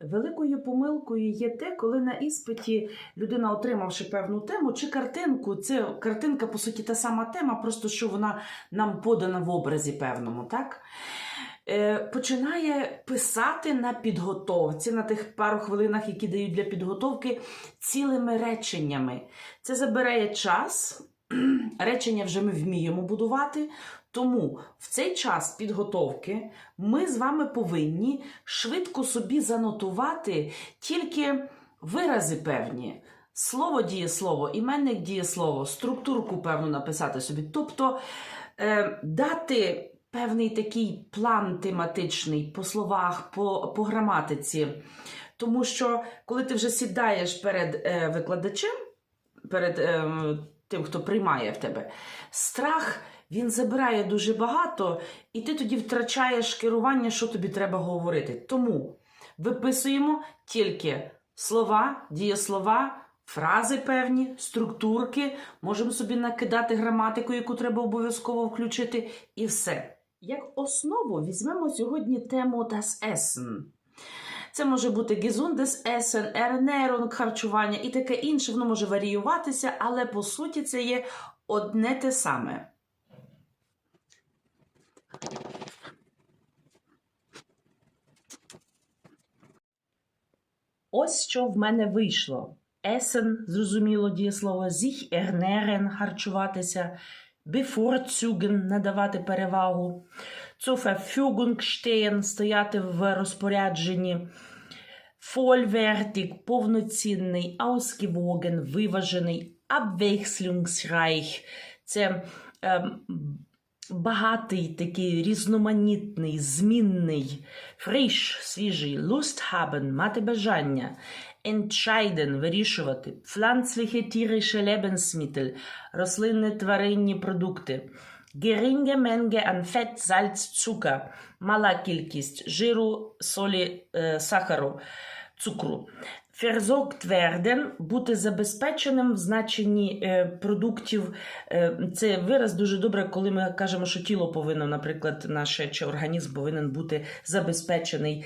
Великою помилкою є те, коли на іспиті людина, отримавши певну тему чи картинку, це картинка, по суті, та сама тема, просто що вона нам подана в образі певному, так? Е, починає писати на підготовці, на тих пару хвилинах, які дають для підготовки, цілими реченнями. Це забирає час, речення вже ми вміємо будувати. Тому в цей час підготовки ми з вами повинні швидко собі занотувати тільки вирази певні. Слово дієслово, іменник дієслово, структурку певну написати собі. Тобто е, дати певний такий план тематичний по словах, по, по граматиці. Тому що коли ти вже сідаєш перед е, викладачем, перед е, тим, хто приймає в тебе, страх він забирає дуже багато, і ти тоді втрачаєш керування, що тобі треба говорити. Тому виписуємо тільки слова, дієслова, фрази певні, структурки, можемо собі накидати граматику, яку треба обов'язково включити, і все. Як основу візьмемо сьогодні тему das Essen. Це може бути gesundes Essen, Ernährung, харчування і таке інше, воно може варіюватися, але по суті це є одне те саме. Ось що в мене вийшло. Essen, зрозуміло дієслово, sich ernähren, харчуватися, bevorzugen, надавати перевагу, zur Verfügung stehen, стояти в розпорядженні, vollwertig, повноцінний, ausgewogen, виважений, abwechslungsreich, це ем, багатий, такий різноманітний, змінний, frisch, свіжий, Lust haben, мати бажання, entscheiden, вирішувати, pflanzliche tierische Lebensmittel, рослинні тваринні продукти, geringe Menge an Fett, Salz, Zucker, мала кількість жиру, солі, сахару, цукру. Versorgt werden – бути забезпеченим в значенні продуктів. Це вираз дуже добре, коли ми кажемо, що тіло повинно, наприклад, наше чи організм повинен бути забезпечений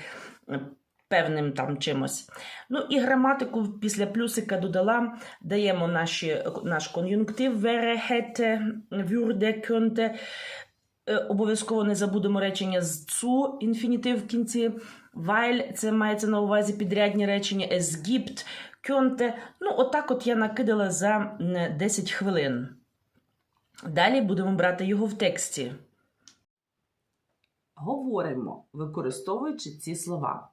певним там чимось. Ну і граматику після плюсика додала, даємо наші, наш кон'юнктив hätte, würde, könnte. Е, Обов'язково не забудемо речення з цу, інфінітив в кінці. Weil – це мається на увазі підрядні речення es gibt, könnte. Ну, отак от я накидала за 10 хвилин. Далі будемо брати його в тексті. Говоримо, використовуючи ці слова.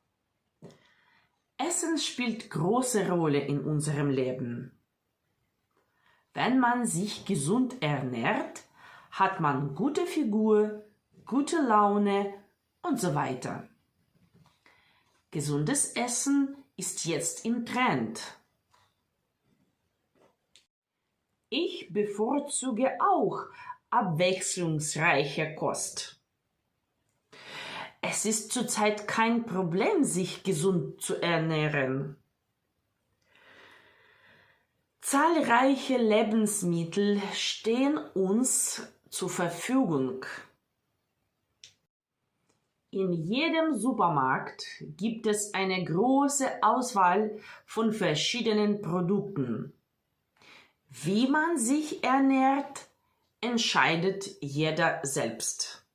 Essen spielt große Rolle in unserem Leben. Wenn man sich gesund ernährt, hat man gute Figur, gute Laune und so weiter. Gesundes Essen ist jetzt im Trend. Ich bevorzuge auch abwechslungsreiche Kost. Es ist zurzeit kein Problem, sich gesund zu ernähren. Zahlreiche Lebensmittel stehen uns zur Verfügung. In jedem Supermarkt gibt es eine große Auswahl von verschiedenen Produkten. Wie man sich ernährt, entscheidet jeder selbst.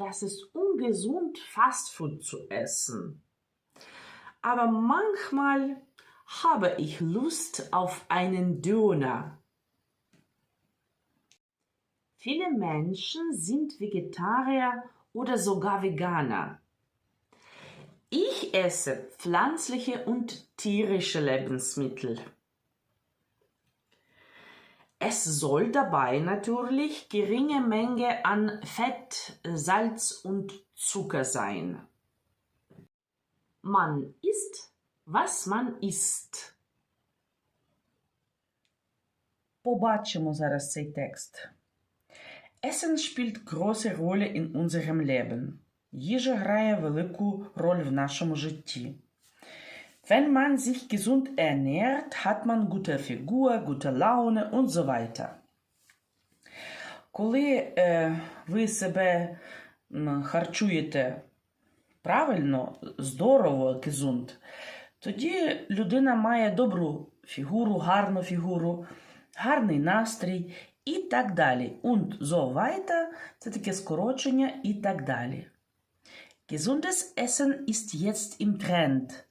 Das ist ungesund, Fastfood zu essen. Aber manchmal habe ich Lust auf einen Döner. Viele Menschen sind Vegetarier oder sogar Veganer. Ich esse pflanzliche und tierische Lebensmittel. Es soll dabei natürlich geringe Menge an Fett, Salz und Zucker sein. Man isst, was man isst. Побачимо зараз цей текст. Essen spielt große Rolle in unserem Leben. Їжа грає велику роль в нашому житті. Wenn man sich gesund ernährt, hat man gute Figur, gute Laune und so weiter. Коли е, ви себе харчуєте правильно, здорово, gesund, тоді людина має добру фігуру, гарну фігуру, гарний настрій і так далі. Und so weiter – це таке скорочення і так далі. Gesundes Essen ist jetzt im Trend.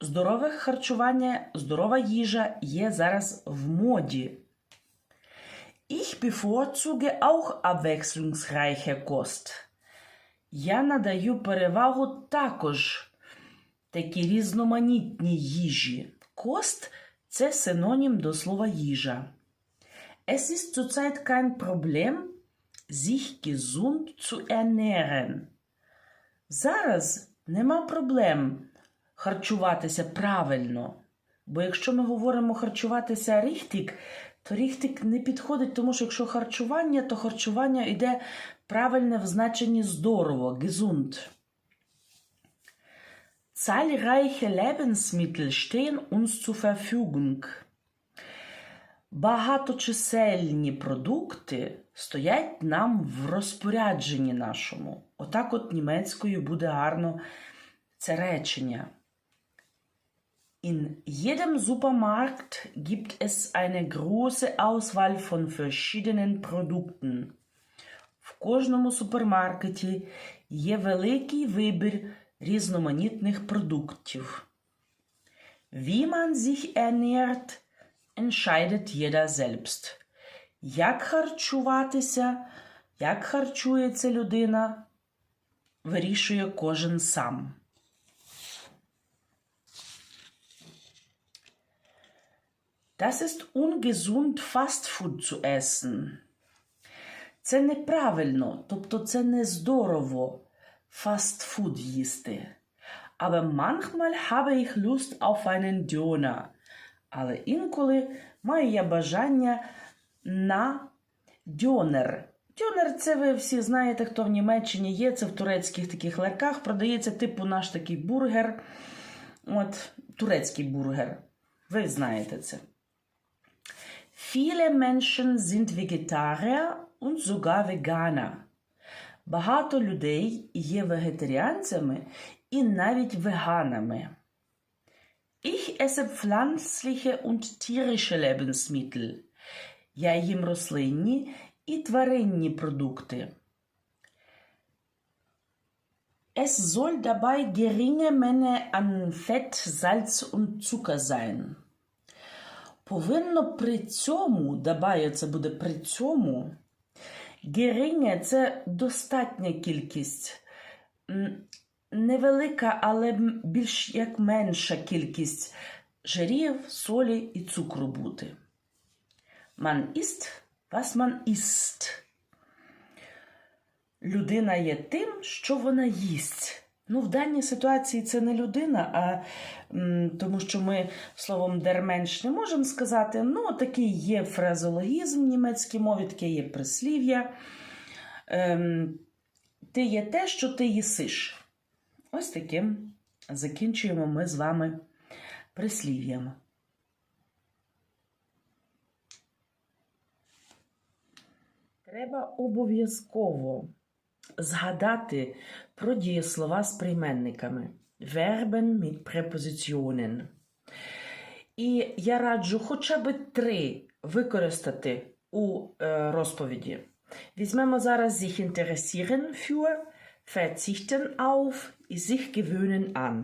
Здорове харчування, здорова їжа є зараз в моді. Ich bevorzuge auch abwechslungsreiche Kost. Я надаю перевагу також такі різноманітні їжі. Кост це синонім до слова їжа. Es ist zurzeit kein Problem, sich gesund zu ernähren. Зараз нема проблем харчуватися правильно. Бо якщо ми говоримо харчуватися ріхтик, то ріхтик не підходить, тому що якщо харчування, то харчування йде правильне в значенні здорово, gesund. Zahlreiche Lebensmittel stehen uns zur Verfügung. Багаточисельні продукти стоять нам в розпорядженні нашому. Отак от німецькою буде гарно це речення. In jedem Supermarkt gibt es eine große Auswahl von verschiedenen Produkten. В кожному супермаркеті є великий вибір різноманітних продуктів. Wie man sich ernährt, entscheidet jeder selbst. Як харчуватися, як харчується людина, вирішує кожен сам. Das ist ungesund, Fastfood zu essen. Це неправильно, тобто це не здорово фастфуд їсти. Aber manchmal habe ich Lust auf einen Döner. Але інколи маю я бажання на дьонер. Дьонер це ви всі знаєте, хто в Німеччині є, це в турецьких таких ларках продається типу наш такий бургер. От, турецький бургер. Ви знаєте це. Viele Menschen sind Vegetarier und sogar Veganer. Багато людей є вегетаріанцями і навіть веганами. Ich esse pflanzliche und tierische Lebensmittel. Я їм рослинні і тваринні продукти. Es soll dabei geringe Menge an Fett, Salz und Zucker sein. Повинно при цьому, dabei це буде при цьому, геринге це достатня кількість, невелика, але більш як менша кількість жирів, солі і цукру бути. Man isst, was man isst. Людина є тим, що вона їсть. Ну, в даній ситуації це не людина, а тому що ми словом дерменш не можемо сказати. Ну, такий є фразологізм в німецькій мові, таке є прислів'я. Ем, ти є те, що ти їсиш. Ось таким закінчуємо ми з вами прислів'ям. Треба обов'язково згадати про дієслова з прийменниками. Verben mit Präpositionen. І я раджу хоча б три використати у е, розповіді. Візьмемо зараз sich interessieren für, verzichten auf і sich gewöhnen an.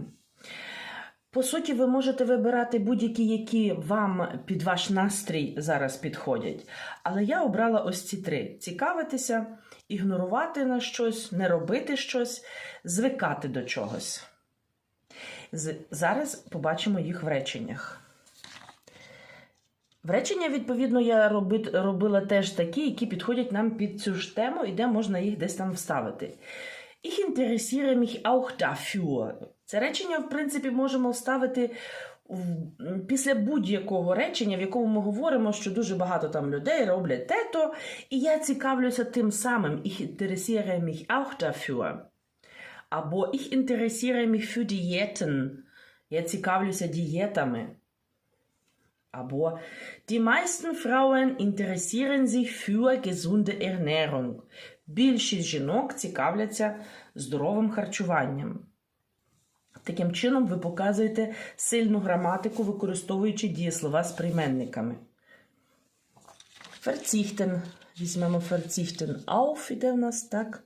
По суті, ви можете вибирати будь-які, які вам під ваш настрій зараз підходять. Але я обрала ось ці три: цікавитися, ігнорувати на щось, не робити щось, звикати до чогось. Зараз побачимо їх в реченнях. В речення, відповідно, я робила теж такі, які підходять нам під цю ж тему, і де можна їх десь там вставити. Ich interessiere mich auch dafür. Це речення, в принципі, можемо вставити після будь-якого речення, в якому ми говоримо, що дуже багато там людей роблять те-то, і я цікавлюся тим самим. Ich interessiere mich auch dafür. Або ich interessiere mich für Diäten. Я цікавлюся дієтами. Або die meisten Frauen interessieren sich für gesunde Ernährung. більшість жінок цікавляться здоровим харчуванням. Таким чином, ви показуєте сильну граматику, використовуючи дієслова з прийменниками. Verzichten. Візьмемо verzichten auf, іде в нас так.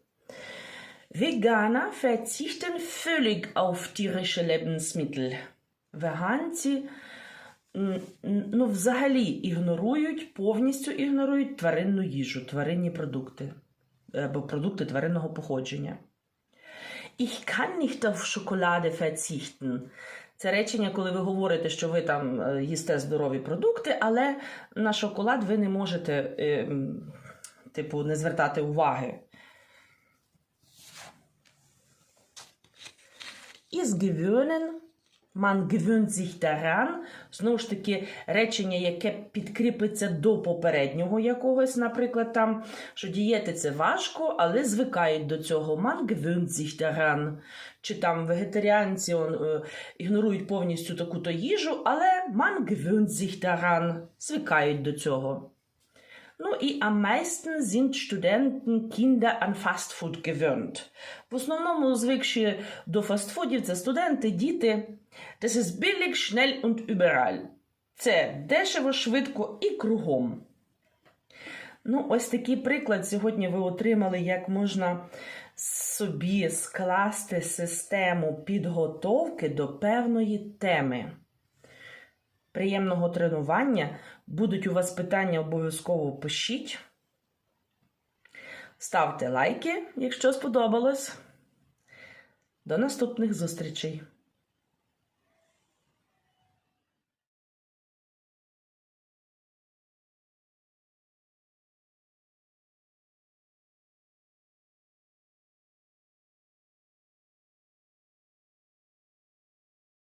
Veganer verzichten völlig auf tierische Lebensmittel. Веганці ну, взагалі ігнорують, повністю ігнорують тваринну їжу, тваринні продукти або продукти тваринного походження. Ich kann nicht auf Schokolade verzichten. Це речення, коли ви говорите, що ви там е, їсте здорові продукти, але на шоколад ви не можете, е, типу, не звертати уваги. Із gewöhnen, man gewöhnt sich daran. Знову ж таки, речення, яке підкріпиться до попереднього якогось, наприклад, там, що дієти це важко, але звикають до цього. Man gewöhnt sich daran. Чи там вегетаріанці он, е, ігнорують повністю таку-то їжу, але man gewöhnt sich daran. Звикають до цього. Ну і am meisten sind Studenten Kinder an Fastfood gewöhnt. В основному звикші до фастфудів це студенти, діти. Das ist billig, schnell und überall. Це дешево, швидко і кругом. Ну, ось такий приклад сьогодні ви отримали, як можна собі скласти систему підготовки до певної теми. Приємного тренування. Будуть у вас питання, обов'язково пишіть. Ставте лайки, якщо сподобалось. До наступних зустрічей!